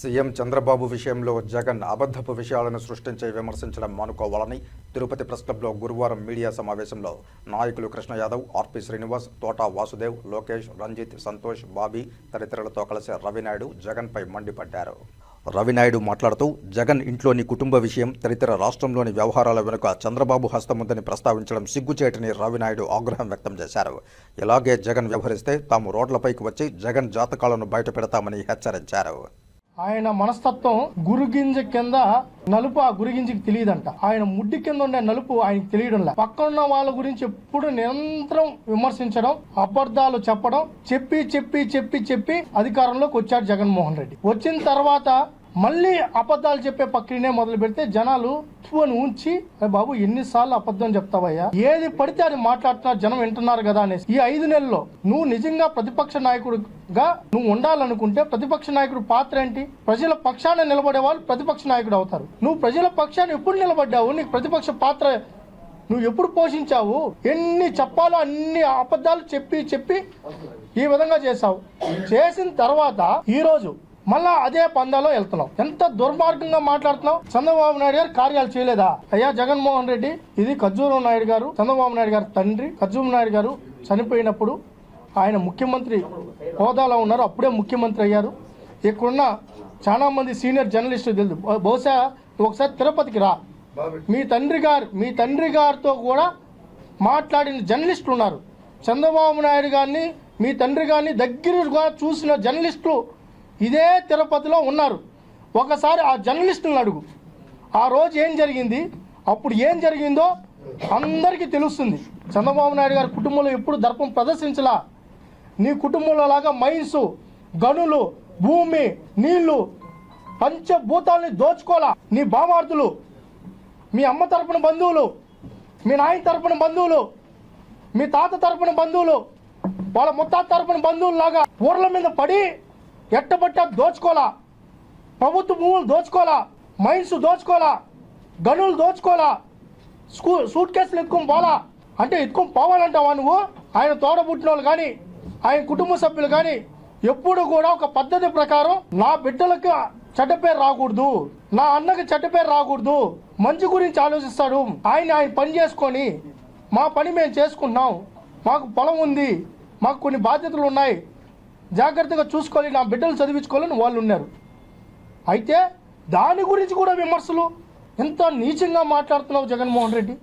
CM Chandrababu విషయంలో జగన్ అబద్ధపు విషయాలను సృష్టించి విమర్శించడం మానుకోవాలని తిరుపతి ప్రెస్ క్లబ్లో గురువారం మీడియా సమావేశంలో నాయకులు కృష్ణ యాదవ్ ఆర్పి శ్రీనివాస్ తోటా వాసుదేవ్ లోకేష్ రంజిత్ సంతోష్ బాబీ తదితరులతో కలిసి రవినాయుడు జగన్పై మండిపడ్డారు. రవినాయుడు మాట్లాడుతూ జగన్ ఇంట్లోని కుటుంబ విషయం తదితర రాష్ట్రంలోని వ్యవహారాల వెనుక చంద్రబాబు హస్తముందని ప్రస్తావించడం సిగ్గుచేటని రవినాయుడు ఆగ్రహం వ్యక్తం చేశారు. ఇలాగే జగన్ వ్యవహరిస్తే తాము రోడ్లపైకి వచ్చి జగన్ జాతకాలను బయటపెడతామని హెచ్చరించారు. ఆయన మనస్తత్వం గురుగింజ కింద నలుపు ఆ గురిగింజకి తెలియదంట. ఆయన ముడ్డి కింద ఉండే నలుపు ఆయనకి తెలియడంలా పక్కనున్న వాళ్ళ గురించి ఎప్పుడు నిరంతరం విమర్శించడం అబద్ధాలు చెప్పడం చెప్పి చెప్పి చెప్పి చెప్పి అధికారంలోకి వచ్చాడు జగన్మోహన్ రెడ్డి. వచ్చిన తర్వాత మళ్ళీ అబద్ధాలు చెప్పే ప్రక్రియనే మొదలు పెడితే జనాలు అని ఉంచి బాబు ఎన్నిసార్లు అబద్ధం చెప్తావయ్యా? ఏది పడితే అది మాట్లాడుతున్నారు జనం వింటున్నారు కదా అనేసి. ఈ ఐదు నెలల్లో నువ్వు నిజంగా ప్రతిపక్ష నాయకుడిగా నువ్వు ఉండాలనుకుంటే ప్రతిపక్ష నాయకుడు పాత్ర ఏంటి? ప్రజల పక్షాన నిలబడే వాళ్ళు ప్రతిపక్ష నాయకుడు అవుతారు. నువ్వు ప్రజల పక్షాన్ని ఎప్పుడు నిలబడ్డావు? నీకు ప్రతిపక్ష పాత్ర నువ్వు ఎప్పుడు పోషించావు? ఎన్ని చెప్పాలో అన్ని అబద్ధాలు చెప్పి చెప్పి ఈ విధంగా చేసావు చేసిన తర్వాత ఈ రోజు మళ్ళా అదే పందాలో వెళ్తున్నావు ఎంత దుర్మార్గంగా మాట్లాడుతున్నావు? చంద్రబాబు నాయుడు గారు కార్యాలు చేయలేదా? అయ్యా జగన్మోహన్ రెడ్డి ఇది ఖర్జూరం నాయుడు గారు చంద్రబాబు నాయుడు గారు తండ్రి ఖర్జూరం నాయుడు గారు చనిపోయినప్పుడు ఆయన ముఖ్యమంత్రి హోదాలో ఉన్నారు అప్పుడే ముఖ్యమంత్రి అయ్యారు. ఇక్కడున్న చాలా మంది సీనియర్ జర్నలిస్టులు తెలుసు. బహుశా ఒకసారి తిరుపతికి రా. మీ తండ్రి గారు మీ తండ్రి గారితో కూడా మాట్లాడిన జర్నలిస్టులు ఉన్నారు. చంద్రబాబు నాయుడు గారిని మీ తండ్రి గారిని దగ్గరగా చూసిన జర్నలిస్టులు ఇదే తిరుపతిలో ఉన్నారు. ఒకసారి ఆ జర్నలిస్టులను అడుగు. ఆ రోజు ఏం జరిగింది? అప్పుడు ఏం జరిగిందో అందరికీ తెలుస్తుంది. చంద్రబాబు నాయుడు గారి కుటుంబంలో ఎప్పుడు దర్పం ప్రదర్శించలా? నీ కుటుంబంలో లాగా మైన్స్ గనులు భూమి నీళ్ళు పంచభూతాల్ని దోచుకోలా? నీ బామార్దులు మీ అమ్మ తరపున బంధువులు మీ నాయన తరపున బంధువులు మీ తాత తరపున బంధువులు వాళ్ళ ముత్తాత తరపున బంధువులు లాగా ఊర్ల మీద పడి ఎట్టబట్ట దోచుకోలా ప్రభుత్వ భూములు దోచుకోలా మైన్స్ దోచుకోలా గనులు దోచుకోలా స్కూ సూట్ కేసులు ఎత్తుకొని పోలా అంటే ఎత్తుకొని పోవాలంటావా నువ్వు? ఆయన తోడబుట్టిన వాళ్ళు కానీ ఆయన కుటుంబ సభ్యులు కానీ ఎప్పుడు కూడా ఒక పద్ధతి ప్రకారం నా బిడ్డలకు చెడ్డ పేరు రాకూడదు. నా అన్నకి చెడ్డ పేరు రాకూడదు. మంచి గురించి ఆలోచిస్తాడు. ఆయన ఆయన పని చేసుకొని మా పని మేము చేసుకున్నాం మాకు పొలం ఉంది. మాకు కొన్ని బాధ్యతలు ఉన్నాయి. జాగ్రత్తగా చూసుకోవాలి. నా బిడ్డలు చదివించుకోవాలని వాళ్ళు ఉన్నారు. అయితే దాని గురించి కూడా విమర్శలు. ఎంత నీచంగా మాట్లాడుతున్నావు జగన్మోహన్ రెడ్డి?